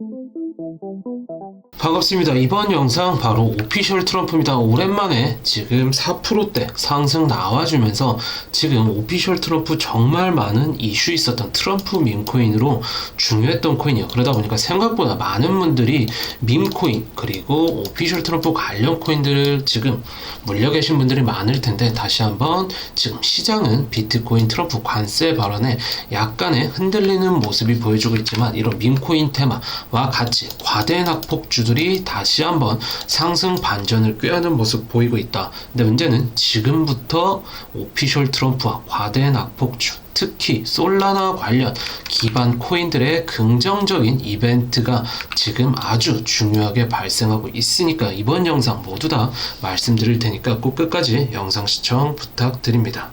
Thank you. 반갑습니다. 이번 영상 바로 오피셜 트럼프입니다. 오랜만에 지금 4%대 상승 나와주면서 지금 오피셜 트럼프 정말 많은 이슈 있었던 트럼프 밈코인으로 중요했던 코인이에요. 그러다 보니까 생각보다 많은 분들이 밈코인 그리고 오피셜 트럼프 관련 코인들을 지금 물려 계신 분들이 많을 텐데 다시 한번 지금 시장은 비트코인 트럼프 관세 발언에 약간의 흔들리는 모습이 보여주고 있지만 이런 밈코인 테마와 같이 과대 낙폭 주 들이 다시 한번 상승 반전을 꾀하는 모습 보이고 있다. 근데 문제는 지금부터 오피셜 트럼프와 과대 낙폭주 특히 솔라나 관련 기반 코인들의 긍정적인 이벤트가 지금 아주 중요하게 발생하고 있으니까 이번 영상 모두 다 말씀드릴 테니까 꼭 끝까지 영상 시청 부탁드립니다.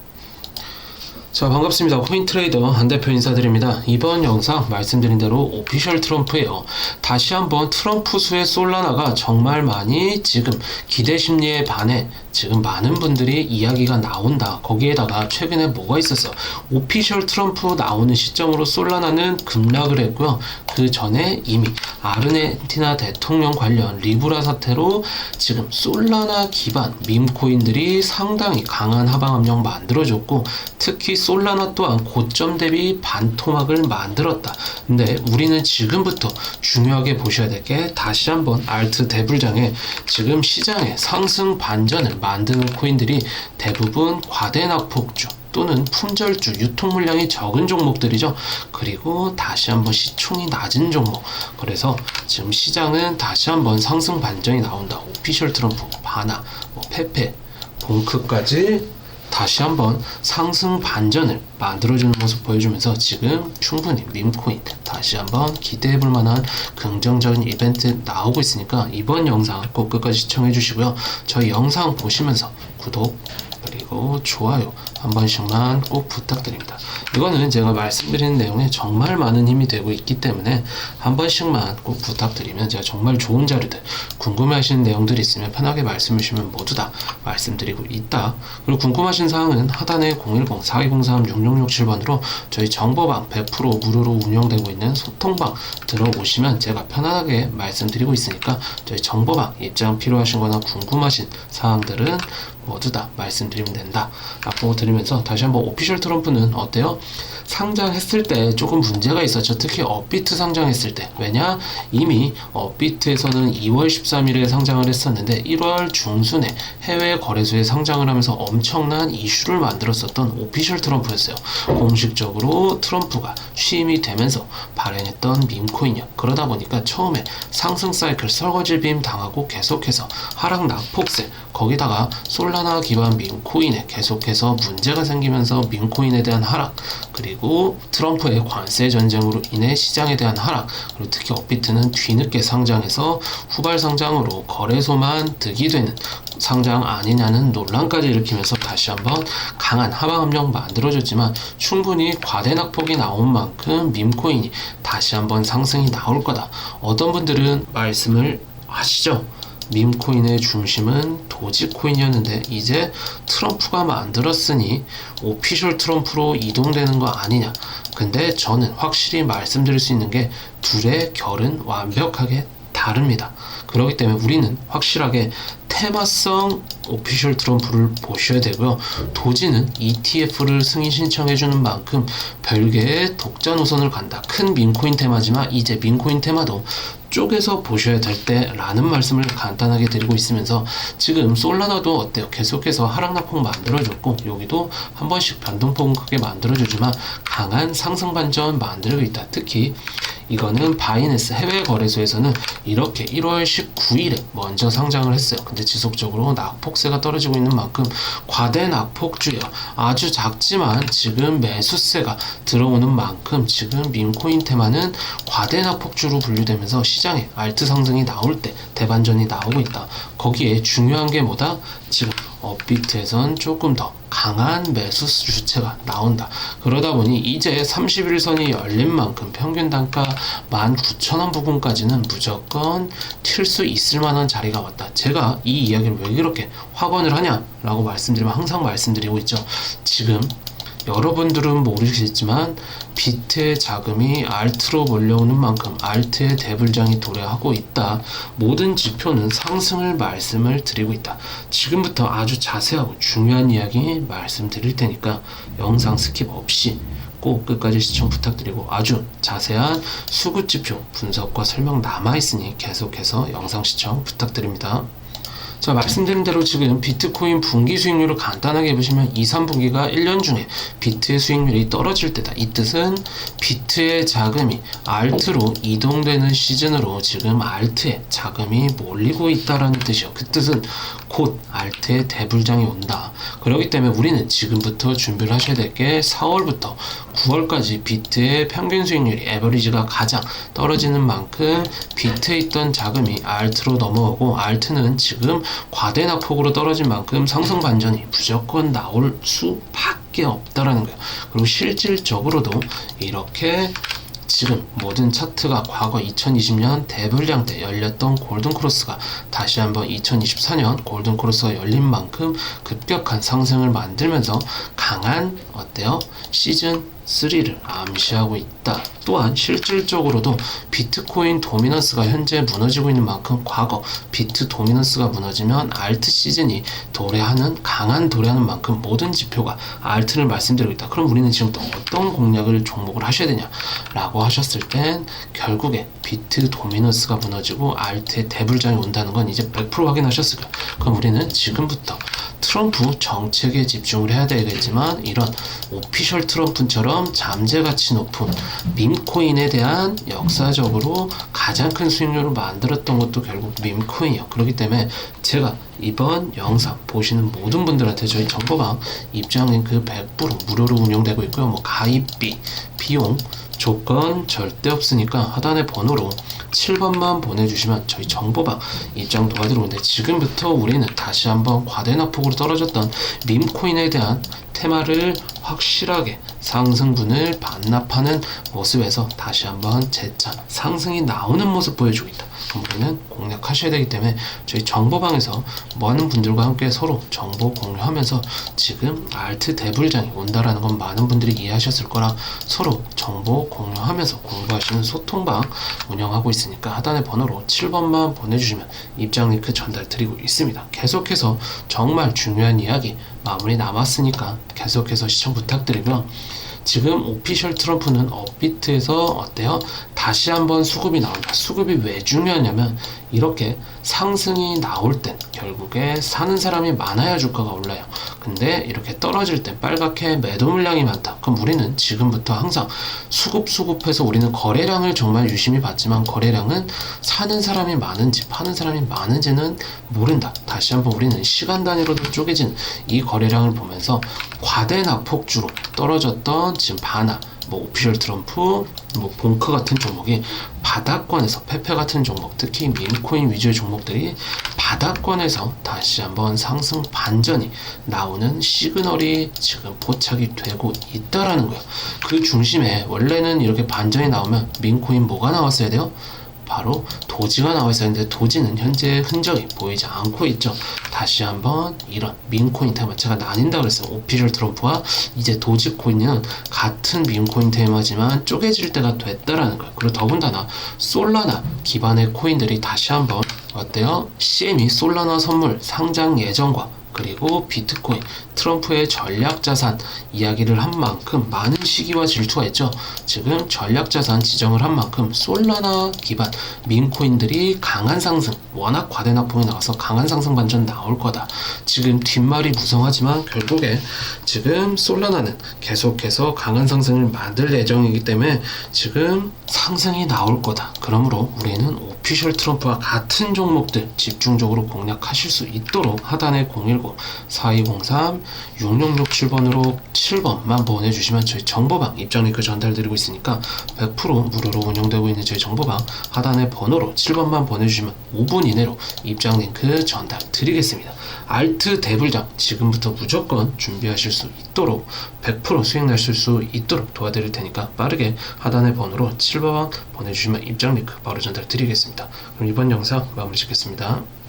자 반갑습니다. 코인 트레이더 한 대표 인사드립니다. 이번 영상 말씀드린 대로 오피셜 트럼프예요. 다시 한번 트럼프 수의 솔라나가 정말 많이 지금 기대 심리에 반해 지금 많은 분들이 이야기가 나온다. 거기에다가 최근에 뭐가 있었어 오피셜 트럼프 나오는 시점으로 솔라나는 급락을 했고요. 그 전에 이미 아르헨티나 대통령 관련 리브라 사태로 지금 솔라나 기반 밈코인들이 상당히 강한 하방 압력 만들어줬고 특히 솔라나 또한 고점 대비 반토막을 만들었다. 근데 우리는 지금부터 중요하게 보셔야 될 게 다시 한번 알트 대불장에 지금 시장에 상승 반전을 만드는 코인들이 대부분 과대낙폭주 또는 품절주, 유통 물량이 적은 종목들이죠. 그리고 다시 한번 시총이 낮은 종목. 그래서 지금 시장은 다시 한번 상승 반전이 나온다. 오피셜 트럼프, 바나, 뭐 페페, 봉크까지 다시 한번 상승 반전을 만들어주는 모습 보여주면서 지금 충분히 밈코인 다시 한번 기대해 볼 만한 긍정적인 이벤트 나오고 있으니까 이번 영상 꼭 끝까지 시청해 주시고요. 저희 영상 보시면서 구독 그리고 좋아요 한 번씩만 꼭 부탁드립니다. 이거는 제가 말씀드리는 내용에 정말 많은 힘이 되고 있기 때문에 한 번씩만 꼭 부탁드리면 제가 정말 좋은 자료들 궁금해하시는 내용들이 있으면 편하게 말씀해 주시면 모두 다 말씀드리고 있다. 그리고 궁금하신 사항은 하단에 010-4203-6667번으로 저희 정보방 100% 무료로 운영되고 있는 소통방 들어오시면 제가 편안하게 말씀드리고 있으니까 저희 정보방 입장 필요하신 거나 궁금하신 사항들은 모두 다 말씀드리면 된다. 라고 드리면서 다시 한번 오피셜 트럼프는 어때요? 상장했을 때 조금 문제가 있었죠. 특히 업비트 상장했을 때. 왜냐? 이미 업비트에서는 2월 13일에 상장을 했었는데 1월 중순에 해외 거래소에 상장을 하면서 엄청난 이슈를 만들었었던 오피셜 트럼프였어요. 공식적으로 트럼프가 취임이 되면서 발행했던 밈코인이야. 그러다 보니까 처음에 상승 사이클 설거지 빔 당하고 계속해서 하락 낙폭세 거기다가 솔라 나 기반 밈코인에 계속해서 문제가 생기면서 밈코인에 대한 하락 그리고 트럼프의 관세 전쟁으로 인해 시장에 대한 하락 그리고 특히 업비트는 뒤늦게 상장해서 후발 상장으로 거래소만 득이 되는 상장 아니냐는 논란까지 일으키면서 다시 한번 강한 하방 압력 만들어줬지만 충분히 과대 낙폭이 나온 만큼 밈코인이 다시 한번 상승이 나올 거다. 어떤 분들은 말씀을 하시죠. 밈코인의 중심은 도지코인이었는데 이제 트럼프가 만들었으니 오피셜 트럼프로 이동되는 거 아니냐. 근데 저는 확실히 말씀드릴 수 있는 게 둘의 결은 완벽하게 다릅니다. 그렇기 때문에 우리는 확실하게 테마성 오피셜 트럼프를 보셔야 되고요. 도지는 ETF를 승인 신청해주는 만큼 별개의 독자 노선을 간다. 큰 민코인 테마지만 이제 민코인 테마도 쪼개서 보셔야 될 때라는 말씀을 간단하게 드리고 있으면서 지금 솔라나도 어때요? 계속해서 하락낙폭 만들어줬고 여기도 한 번씩 변동폭은 크게 만들어주지만 강한 상승 반전 만들고 있다. 특히 이거는 바이낸스 해외 거래소에서는 이렇게 1월 19일에 먼저 상장을 했어요. 근데 지속적으로 낙폭세가 떨어지고 있는 만큼 과대 낙폭주요. 아주 작지만 지금 매수세가 들어오는 만큼 지금 민코인 테마는 과대 낙폭주로 분류되면서 시장 에 알트 상승이 나올 때 대반전이 나오고 있다. 거기에 중요한 게 뭐다? 지금 업비트에선 조금 더 강한 매수 주체가 나온다. 그러다 보니 이제 31선이 열린 만큼 평균 단가 19,000원 부분까지는 무조건 튈 수 있을 만한 자리가 왔다. 제가 이 이야기를 왜 그렇게 확언을 하냐라고 말씀드리면 항상 말씀드리고 있죠. 지금 여러분들은 모르시겠지만 비트의 자금이 알트로 몰려오는 만큼 알트의 대불장이 도래하고 있다. 모든 지표는 상승을 말씀을 드리고 있다. 지금부터 아주 자세하고 중요한 이야기 말씀드릴 테니까 영상 스킵 없이 꼭 끝까지 시청 부탁드리고 아주 자세한 수급 지표 분석과 설명 남아 있으니 계속해서 영상 시청 부탁드립니다. 자, 말씀드린 대로 지금 비트코인 분기 수익률을 간단하게 보시면 2, 3분기가 1년 중에 비트의 수익률이 떨어질 때다. 이 뜻은 비트의 자금이 알트로 이동되는 시즌으로 지금 알트에 자금이 몰리고 있다라는 뜻이요. 그 뜻은 곧 알트의 대불장이 온다. 그렇기 때문에 우리는 지금부터 준비를 하셔야 될 게 4월부터 9월까지 비트의 평균 수익률이 에버리지가 가장 떨어지는 만큼 비트에 있던 자금이 알트로 넘어오고 알트는 지금 과대낙폭으로 떨어진 만큼 상승 반전이 무조건 나올 수밖에 없다라는 거예요. 그리고 실질적으로도 이렇게 지금 모든 차트가 과거 2020년 대불량 때 열렸던 골든크로스가 다시 한번 2024년 골든크로스가 열린 만큼 급격한 상승을 만들면서 강한 어때요? 시즌 3를 암시하고 있다. 또한 실질적으로도 비트코인 도미넌스가 현재 무너지고 있는 만큼 과거 비트 도미넌스가 무너지면 알트 시즌이 도래하는 강한 도래하는 만큼 모든 지표가 알트를 말씀드리고 있다. 그럼 우리는 지금부터 어떤 공략을 종목을 하셔야 되냐라고 하셨을 땐 결국에 비트 도미넌스가 무너지고 알트의 대불장이 온다는 건 이제 100% 확인하셨을 거예요. 그럼 우리는 지금부터 트럼프 정책에 집중을 해야 되겠지만 이런 오피셜 트럼프처럼 잠재 가치 높은 밈코인에 대한 역사적으로 가장 큰 수익률을 만들었던 것도 결국 밈코인이에요. 그렇기 때문에 제가 이번 영상 보시는 모든 분들한테 저희 정보방 입장 링크 100% 무료로 운영되고 있고요. 뭐 가입비, 비용, 조건 절대 없으니까 하단의 번호로 7번만 보내주시면 저희 정보방 입장 도와드리는데 지금부터 우리는 다시 한번 과대납폭으로 떨어졌던 밈코인에 대한 테마를 확실하게 상승분을 반납하는 모습에서 다시 한번 재차 상승이 나오는 모습 보여주고 있다. 우리는 공략하셔야 되기 때문에 저희 정보방에서 많은 분들과 함께 서로 정보 공유하면서 지금 알트 대불장이 온다라는 건 많은 분들이 이해하셨을 거라 서로 정보 공유하면서 공부하시는 소통방 운영하고 있으니까 하단의 번호로 7번만 보내주시면 입장 링크 전달 드리고 있습니다. 계속해서 정말 중요한 이야기 마무리 남았으니까 계속해서 시청 부탁드리고요. 지금 오피셜 트럼프는 업비트에서 어때요? 다시 한번 수급이 나온다. 수급이 왜 중요하냐면 이렇게 상승이 나올 땐 결국에 사는 사람이 많아야 주가가 올라요. 근데 이렇게 떨어질 땐 빨갛게 매도 물량이 많다. 그럼 우리는 지금부터 항상 수급 수급해서 우리는 거래량을 정말 유심히 봤지만 거래량은 사는 사람이 많은지 파는 사람이 많은지는 모른다. 다시 한번 우리는 시간 단위로도 쪼개진 이 거래 량을 보면서 과대 낙폭주로 떨어졌던 지금 바나 뭐 오피셜 트럼프, 뭐 봉크 같은 종목이 바닥권에서 페페 같은 종목, 특히 민코인 위주의 종목들이 바닥권에서 다시 한번 상승 반전이 나오는 시그널이 지금 포착이 되고 있다라는 거예요. 그 중심에 원래는 이렇게 반전이 나오면 민코인 뭐가 나왔어야 돼요? 바로 도지가 나와 있었는데 도지는 현재 흔적이 보이지 않고 있죠. 다시 한번 이런 민코인 테마 제가 나뉜다 그랬어요. 오피셜 트럼프와 이제 도지코인은 같은 민코인 테마지만 쪼개질 때가 됐다라는 거예요. 그리고 더군다나 솔라나 기반의 코인들이 다시 한번 어때요? CM이 솔라나 선물 상장 예정과 그리고 비트코인, 트럼프의 전략자산 이야기를 한 만큼 많은 시기와 질투가 있죠. 지금 전략자산 지정을 한 만큼 솔라나 기반 민코인들이 강한 상승, 워낙 과대납폭이 나와서 강한 상승 반전 나올 거다. 지금 뒷말이 무성하지만 결국에 지금 솔라나는 계속해서 강한 상승을 만들 예정이기 때문에 지금 상승이 나올 거다. 그러므로 우리는 오피셜 트럼프와 같은 종목들 집중적으로 공략하실 수 있도록 하단에 010 4203 6667번으로 7번만 보내주시면 저희 정보방 입장 링크 전달드리고 있으니까 100% 무료로 운영되고 있는 저희 정보방 하단의 번호로 7번만 보내주시면 5분 이내로 입장 링크 전달 드리겠습니다. 알트 대불장 지금부터 무조건 준비하실 수 있도록 100% 수익 나실 수 있도록 도와드릴 테니까 빠르게 하단의 번호로 7번 보내주시면 입장 링크 바로 전달 드리겠습니다. 그럼 이번 영상 마무리 짓겠습니다.